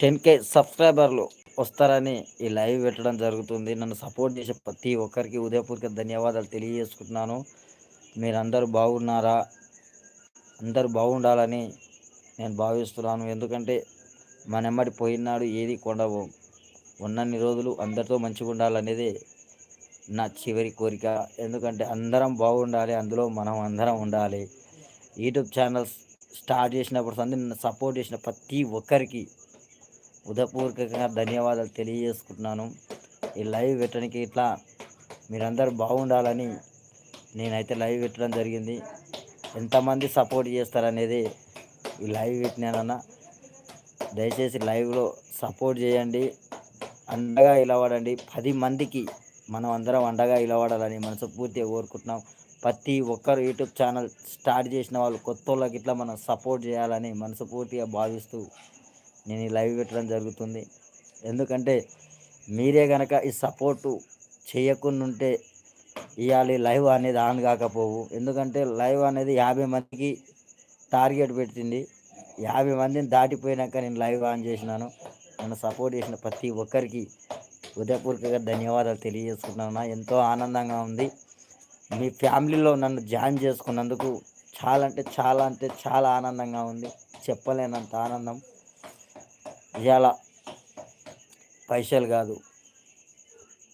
Ten కే సబ్స్క్రైబర్లు వస్తారని ఈ లైవ్ పెట్టడం జరుగుతుంది. నన్ను సపోర్ట్ చేసే ప్రతి ఒక్కరికి ఉదయపూర్కి ధన్యవాదాలు తెలియజేసుకుంటున్నాను. మీరందరూ బాగున్నారా? అందరూ బాగుండాలని నేను భావిస్తున్నాను. ఎందుకంటే మనెమ్మడి పోయినాడు ఏది కొండవు. ఉన్నన్ని రోజులు అందరితో మంచిగా ఉండాలనేది నా చివరి కోరిక. ఎందుకంటే అందరం బాగుండాలి అందులో మనం అందరం ఉండాలి. యూట్యూబ్ ఛానల్స్ స్టార్ట్ చేసినప్పుడు సంది నన్ను సపోర్ట్ చేసిన ప్రతి ఒక్కరికి ఉదయపూర్వకంగా ధన్యవాదాలు తెలియజేసుకుంటున్నాను. ఈ లైవ్ పెట్టడానికి ఇట్లా మీరందరూ బాగుండాలని నేనైతే లైవ్ పెట్టడం జరిగింది. ఎంతమంది సపోర్ట్ చేస్తారనేది ఈ లైవ్ పెట్టినానన్న దయచేసి లైవ్లో సపోర్ట్ చేయండి. అండగా ఇలవడండి పది మందికి మనం అందరం అండగా ఇలవడాలని మనస్ఫూర్తిగా కోరుకుంటున్నాం. ప్రతి ఒక్కరు యూట్యూబ్ ఛానల్ స్టార్ట్ చేసిన వాళ్ళు కొత్త వాళ్ళకి ఇట్లా మనం సపోర్ట్ చేయాలని మనస్ఫూర్తిగా భావిస్తూ నేను ఈ లైవ్ పెట్టడం జరుగుతుంది. ఎందుకంటే మీరే కనుక ఈ సపోర్టు చేయకుండా ఉంటే ఇవాళ లైవ్ అనేది ఆన్ కాకపోవు. ఎందుకంటే లైవ్ అనేది యాభై మందికి టార్గెట్ పెట్టింది. యాభై మందిని దాటిపోయినాక నేను లైవ్ ఆన్ చేసినాను. నన్ను సపోర్ట్ చేసిన ప్రతి ఒక్కరికి హృదయపూర్వకంగా ధన్యవాదాలు తెలియజేసుకుంటున్నా. ఎంతో ఆనందంగా ఉంది. మీ ఫ్యామిలీలో నన్ను జాయిన్ చేసుకున్నందుకు చాలా అంటే చాలా అంటే చాలా ఆనందంగా ఉంది. చెప్పలేనంత ఆనందం. ఇవాళ పైసలు కాదు.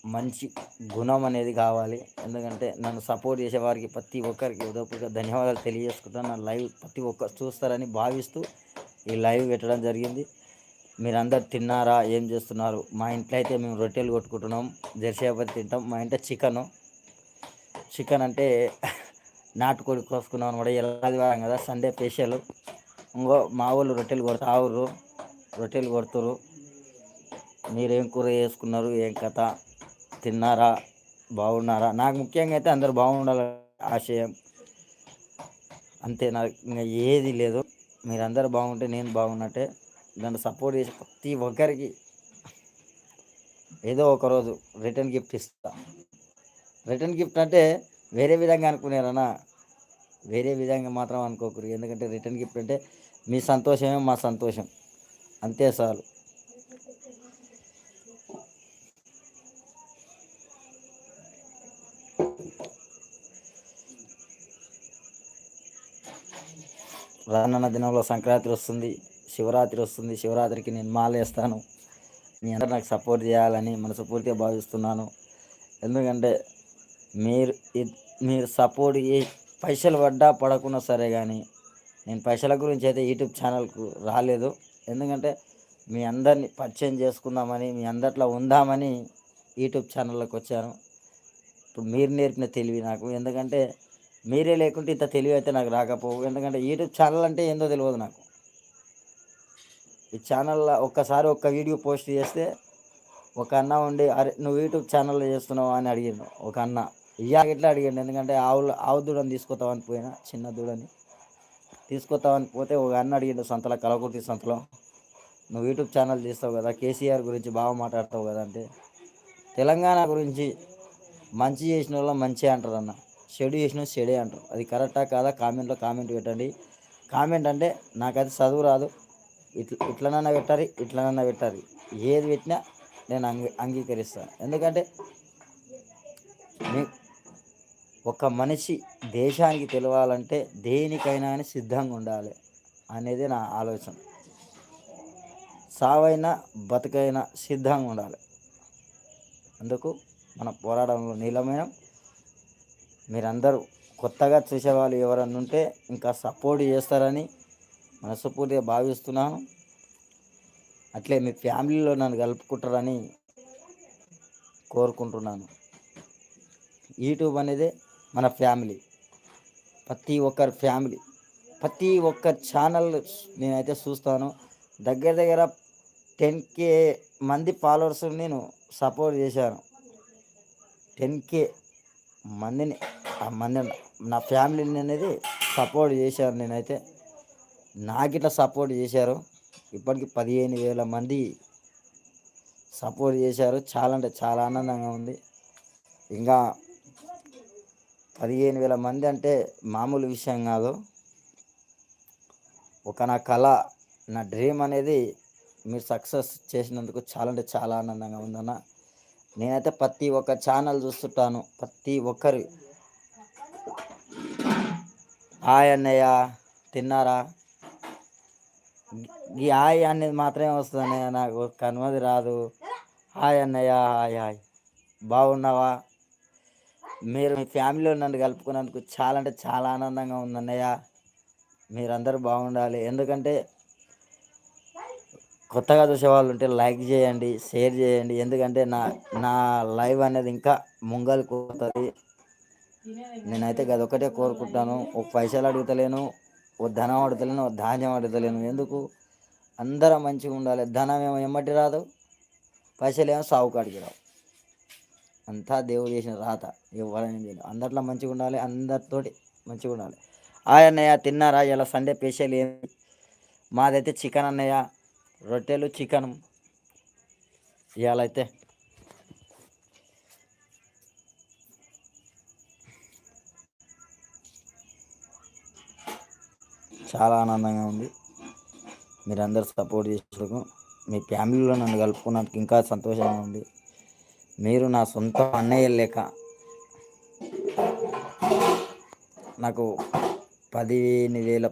మంచి గుణం అనేది కావాలి. ఎందుకంటే నన్ను సపోర్ట్ చేసేవారికి ప్రతి ఒక్కరికి ఉదయపూర్వక ధన్యవాదాలు తెలియజేసుకుంటాను నా లైవ్ ప్రతి ఒక్కరు చూస్తారని భావిస్తూ ఈ లైవ్ పెట్టడం జరిగింది. మీరందరు తిన్నారా? ఏం చేస్తున్నారు? మా ఇంట్లో అయితే మేము రొట్టెలు కొట్టుకుంటున్నాం. జెర్సీ తింటాం. మా ఇంట్లో చికెను చికెన్ అంటే నాటుకోడి కోసుకున్నాం అనమాట ఎల్లాదివారం కదా సండే స్పెషల్. ఇంకో మా వాళ్ళు రొట్టెలు కొడతా ఆవురు రొట్టెలు కొడుతురు మీరేం కూర చేసుకున్నారు ఏం కథ తిన్నారా బాగున్నారా? నాకు ముఖ్యంగా అయితే అందరు బాగుండాలి ఆశయం. అంతే నాకు ఇంకా ఏది లేదు. మీరందరూ బాగుంటే నేను బాగున్నట్టే. దాన్ని సపోర్ట్ చేసి ప్రతి ఒక్కరికి ఏదో ఒకరోజు రిటర్న్ గిఫ్ట్ ఇస్తా. రిటర్న్ గిఫ్ట్ అంటే వేరే విధంగా అనుకునేరన్నా. వేరే విధంగా మాత్రం అనుకోకూడదు ఎందుకంటే రిటర్న్ గిఫ్ట్ అంటే మీ సంతోషమే మా సంతోషం. అంతే చాలు రానున్న దినంలో సంక్రాంతి వస్తుంది శివరాత్రి వస్తుంది. శివరాత్రికి నేను మాలేస్తాను. మీ అందరూ నాకు సపోర్ట్ చేయాలని మనస్ఫూర్తిగా భావిస్తున్నాను. ఎందుకంటే మీరు మీరు సపోర్ట్ ఏ పైసలు పడ్డా పడకున్నా సరే కానీ నేను పైసల గురించి అయితే యూట్యూబ్ ఛానల్కు రాలేదు. ఎందుకంటే మీ అందరిని పరిచయం చేసుకుందామని మీ అందట్లో ఉందామని యూట్యూబ్ ఛానల్లోకి వచ్చాను. ఇప్పుడు మీరు నేర్పిన తెలివి నాకు. ఎందుకంటే మీరే లేకుంటే ఇంత తెలివి అయితే నాకు రాకపోవు. ఎందుకంటే యూట్యూబ్ ఛానల్ అంటే ఏందో తెలియదు నాకు. ఈ ఛానల్లో ఒక్కసారి ఒక్క వీడియో పోస్ట్ చేస్తే ఒక అన్న ఉండి అరే నువ్వు యూట్యూబ్ ఛానల్లో చేస్తున్నావు? అని అడిగాను ఒక అన్న. ఇయ్యాక ఇట్లా అడిగాడు? ఎందుకంటే ఆవులు ఆవు దూడని తీసుకొస్తామని పోయినా చిన్న దూడని తీసుకొస్తామని పోతే ఒక అన్న అడిగిండు సంతలో కలకుర్తి సంతలో నువ్వు యూట్యూబ్ ఛానల్ తీస్తావు కదా కేసీఆర్ గురించి బాగా మాట్లాడతావు కదా అంటే తెలంగాణ గురించి మంచి చేసిన వాళ్ళు మంచి అంటారు అన్న చెడు చేసిన చెడే అంటారు. అది కరెక్టా కాదా? కామెంట్లో కామెంట్ పెట్టండి. కామెంట్ అంటే నాకైతే చదువు రాదు. ఇట్లా ఇట్లనన్నా పెట్టాలి ఇట్లనన్నా పెట్టాలి. ఏది పెట్టినా నేను అంగీ అంగీకరిస్తాను ఎందుకంటే మీ ఒక మనిషి దేశానికి తెలవాలంటే దేనికైనా కానీ సిద్ధంగా ఉండాలి అనేది నా ఆలోచన. సావైనా బతుకైనా సిద్ధంగా ఉండాలి. అందుకు మన పోరాటంలో నీలమైన మీరందరూ కొత్తగా చూసేవాళ్ళు ఎవరన్నా ఉంటే ఇంకా సపోర్ట్ చేస్తారని మనస్ఫూర్తిగా భావిస్తున్నాను. అట్లే మీ ఫ్యామిలీలో నన్ను కలుపుకుంటారని కోరుకుంటున్నాను. యూట్యూబ్ అనేది మన ఫ్యామిలీ. ప్రతి ఒక్కరి ఫ్యామిలీ. ప్రతి ఒక్క ఛానల్ నేనైతే చూస్తాను. దగ్గర దగ్గర టెన్ కే మంది ఫాలోవర్స్ నేను సపోర్ట్ చేశాను. టెన్ కే మందిని ఆ మంది నా ఫ్యామిలీని అనేది సపోర్ట్ చేశాను నేనైతే. నాకు ఇట్లా సపోర్ట్ చేశారు. ఇప్పటికి పదిహేను వేల మంది సపోర్ట్ చేశారు. చాలా అంటే చాలా ఆనందంగా ఉంది. ఇంకా పదిహేను వేల మంది అంటే మామూలు విషయం కాదు. ఒక నా కళ నా డ్రీమ్ అనేది మీరు సక్సెస్ చేసినందుకు చాలా అంటే చాలా ఆనందంగా ఉందన్న నేనైతే ప్రతి ఒక్క ఛానల్ చూస్తుంటాను. ప్రతి ఒక్కరి. హాయ్ అన్నయ్య తిన్నారా? ఈ హాయ్ అనేది మాత్రమే వస్తుంది అన్నయ్య నాకు కనుమది రాదు. హాయ్ అన్నయ్య హాయ్ హాయ్. బాగున్నావా? మీరు మీ ఫ్యామిలీలో నన్ను కలుపుకున్నందుకు చాలా అంటే చాలా ఆనందంగా ఉంది అన్నయ్య మీరందరూ బాగుండాలి. ఎందుకంటే కొత్తగా చూసే వాళ్ళు ఉంటే లైక్ చేయండి షేర్ చేయండి. ఎందుకంటే నా నా లైవ్ అనేది ఇంకా ముంగలు పోతుంది నేనైతే గది ఒకటే కోరుకుంటాను. ఒక పైసలు అడుగుతలేను ఓ ధనం అడుగుతలేను ఓ ధాన్యం అడుగుతలేను. ఎందుకు? అందరం మంచిగా ఉండాలి. ధనం ఏమో ఎమ్మటి రాదు పైసలు ఏమో సావుకాడికి రావు. అంతా దేవుడు చేసిన రాత ఎవరైనా చేయలేదు అందరిలో మంచిగా ఉండాలి అందరితోటి మంచిగా ఉండాలి. ఆ అన్నయ్య తిన్నారా? ఇలా సండే స్పెషల్ ఏమి మాదైతే చికెన్ అన్నయ్య రొట్టెలు చికెన్. ఇవాళ అయితే చాలా ఆనందంగా ఉంది. మీరందరూ సపోర్ట్ చేసినందుకు మీ ఫ్యామిలీలో నన్ను కలుపుకున్నందుకు ఇంకా సంతోషంగా ఉంది. మీరు నా సొంత అన్నయ్య లేక నాకు పదిహేను వేల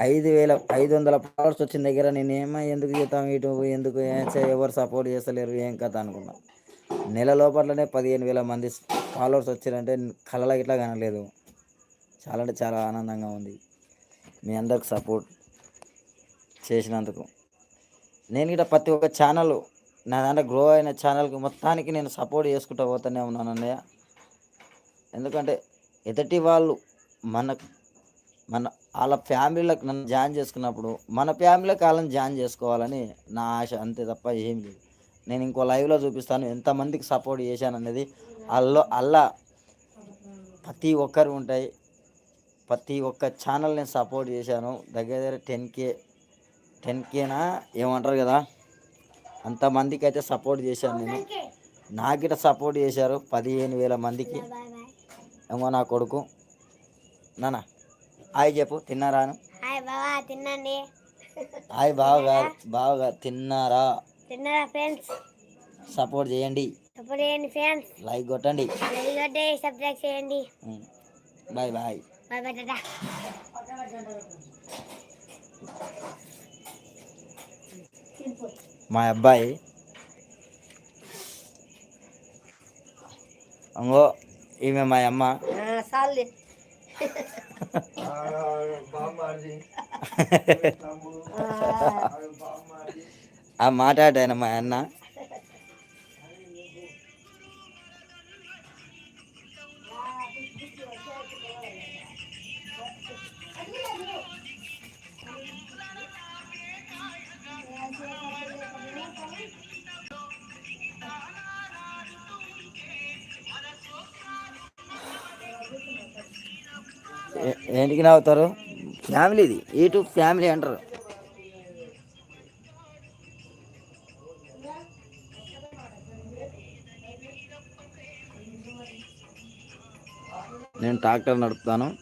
ఐదు వేల ఐదు వందల ఫాలోవర్స్ వచ్చిన దగ్గర నేను ఏమో ఎందుకు చేస్తాం ఇటు ఎందుకు ఏం ఎవరు సపోర్ట్ చేస్తలేరు ఏం కథ అనుకున్నా. నెల లోపలనే పదిహేను వేల మంది ఫాలోవర్స్ వచ్చారంటే కళలో ఇట్లా కనలేదు. చాలా అంటే చాలా ఆనందంగా ఉంది. మీ అందరికి సపోర్ట్ చేసినందుకు. నేను ఇక్కడ ప్రతి ఒక్క ఛానల్ నా దాంట్లో గ్రో అయిన ఛానల్కి మొత్తానికి నేను సపోర్ట్ చేసుకుంటూ పోతూనే ఉన్నాను అన్నయ్య ఎందుకంటే ఎదటి వాళ్ళు మన మన వాళ్ళ ఫ్యామిలీలకు నన్ను జాయిన్ చేసుకున్నప్పుడు మన ఫ్యామిలీకి వాళ్ళని జాయిన్ చేసుకోవాలని నా ఆశ అంతే తప్ప ఏం లేదు. నేను ఇంకో లైవ్లో చూపిస్తాను ఎంతమందికి సపోర్ట్ చేశాను అనేది అల్లో అల్లా ప్రతి ఒక్కరు ఉంటాయి. ప్రతి ఒక్క ఛానల్ నేను సపోర్ట్ చేశాను. దగ్గర దగ్గర టెన్ కే టెన్ కేనా ఏమంటారు కదా? అంతమందికి అయితే సపోర్ట్ చేశాను నేను. నాకిట సపోర్ట్ చేశారు పదిహేను వేల మందికి. ఏమో నా కొడుకు. నాన్న హాయ్ చెప్పు తిన్నారాను తినండి హాయ్ బావగారు బావగారు తిన్నారా? తిన్నారా? ఫ్రెండ్స్? సపోర్ట్ చేయండి. సపోర్ట్ చేయండి ఫ్రెండ్స్. లైక్ కొట్టండి. వెళ్ళొద్దే సబ్స్క్రైబ్ చేయండి. Bye bye. Bye bye tata. మా అబ్బాయి. అంగో ఈమె మా అమ్మ. ఆ మాట్లాడాను మా అన్న. ఏ- ఏంటికి నవ్వుతారు? ఫ్యామిలీది యూట్యూబ్ ఫ్యామిలీ అంటారు. నేను ట్రాక్టర్ నడుపుతాను.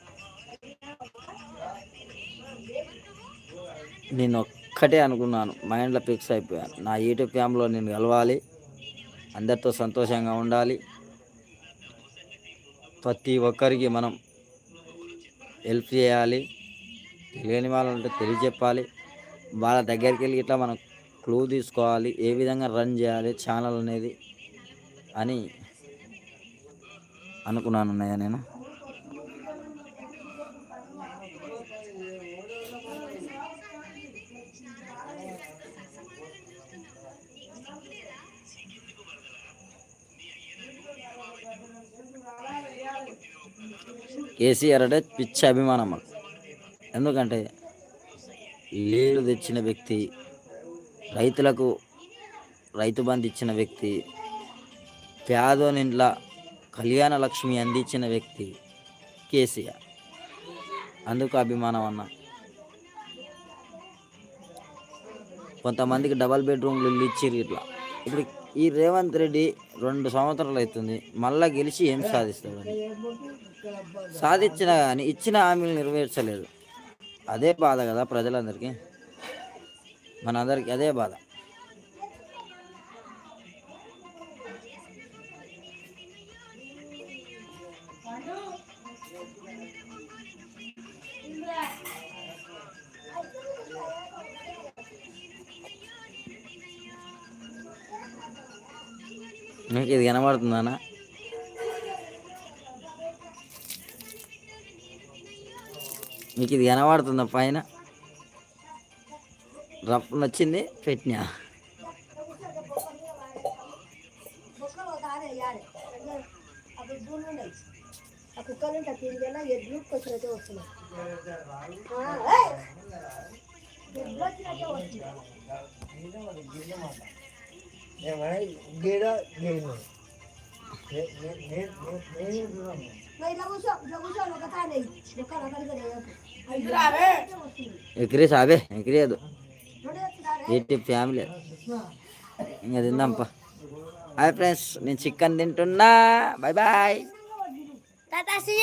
నేను ఒక్కటే అనుకున్నాను. మైండ్లో ఫిక్స్ అయిపోయాను. నా యూట్యూబ్ ఫ్యామిలీలో నేను కలవాలి. అందరితో సంతోషంగా ఉండాలి. ప్రతి ఒక్కరికి మనం హెల్ప్ చేయాలి. తెలియని వాళ్ళు ఉంటే తెలియజెప్పాలి వాళ్ళ దగ్గరికి వెళ్ళి ఇట్లా మనం క్లూ తీసుకోవాలి. ఏ విధంగా రన్ చేయాలి ఛానల్ అనేది అని అనుకున్నాను అన్నయ్య నేను. కేసీఆర్ అంటే పిచ్చి అభిమానం మాకు. ఎందుకంటే నీళ్ళు తెచ్చిన వ్యక్తి రైతులకు రైతు బంధు ఇచ్చిన వ్యక్తి పేదోనింట్ల కళ్యాణ లక్ష్మి అందించిన వ్యక్తి కేసీఆర్. అందుకు అభిమానం అన్న. కొంతమందికి డబల్ బెడ్రూమ్లు ఇల్లు ఇచ్చిర్రు ఇట్లా. ఇప్పుడు ఈ రేవంత్ రెడ్డి రెండు సంవత్సరాలు అవుతుంది మళ్ళా గెలిచి ఏం సాధిస్తాడు? సాధించినా కానీ ఇచ్చిన హామీలు నెరవేర్చలేదు. అదే బాధ కదా ప్రజలందరికీ? మనందరికీ అదే బాధ. మీకు ఇది కనబడుతుందనా మీకు ఇది కనబడుతుందా పైన? రఫ్ నచ్చింది పెట్టినా. కుక్కలు ఉంటాయి ఎడ్లు కొంచెం వస్తున్నాయి ఎడ్లు వచ్చినట్టే వస్తున్నాయి మరి ఇలా కూర్చో ఇలా కూర్చో ఒక తానే కుక్కలు అక్కడికి ఎక్కిరేసి అవే ఎక్కిరేయదు రెండు ఏంటి ఫ్యామిలీ ఇంకా తిందాంపా హాయ్ ఫ్రెండ్స్ నేను చికెన్ తింటున్నా బాయ్ బాయ్ తాత సీ